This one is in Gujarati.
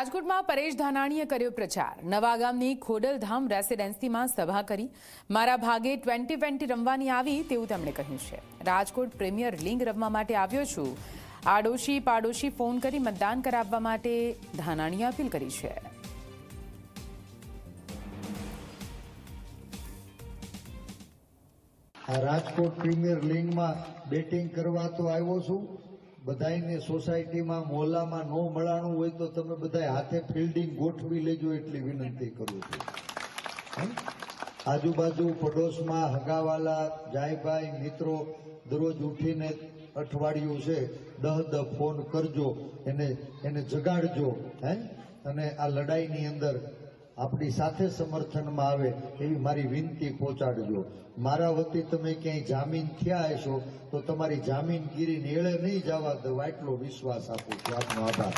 રાજકોટમાં પરેશ ધાનાણીએ કર્યો પ્રચાર. નવાગામની ખોડલધામ રેસિડેન્સીમાં સભા કરી. મારા ભાગે ટ્વેન્ટી ટ્વેન્ટી રમવાની આવી તેવું તેમણે કહ્યું છે. રાજકોટ પ્રીમિયર લીગ રમવા માટે આવ્યો છું. આડોશી પાડોશી ફોન કરી મતદાન કરાવવા માટે ધાનાણીએ અપીલ કરી છે. રાજકોટ પ્રીમિયર લીગમાં બેટિંગ કરવા તો આવ્યો છું. બધાયને સોસાયટીમાં, મોહલ્લામાં ન મળાણું હોય તો તમે બધા હાથે ફિલ્ડિંગ ગોઠવી લેજો એટલી વિનંતી કરું છું? આજુબાજુ પડોશમાં હગાવાલા જાયભાઈ મિત્રો દરરોજ ઉઠીને અઠવાડિયું છે, દહ દહ ફોન કરજો, એને એને જગાડજો, હે અને આ લડાઈની અંદર આપણી સાથે સમર્થનમાં આવે એવી મારી વિનંતી પહોંચાડજો. મારા વતી તમે ક્યાંય જામીન થયા હશો, તો તમારી જામીનગીરી એળે નહીં જવા દો એટલો વિશ્વાસ આપું છું. આપનો આભાર.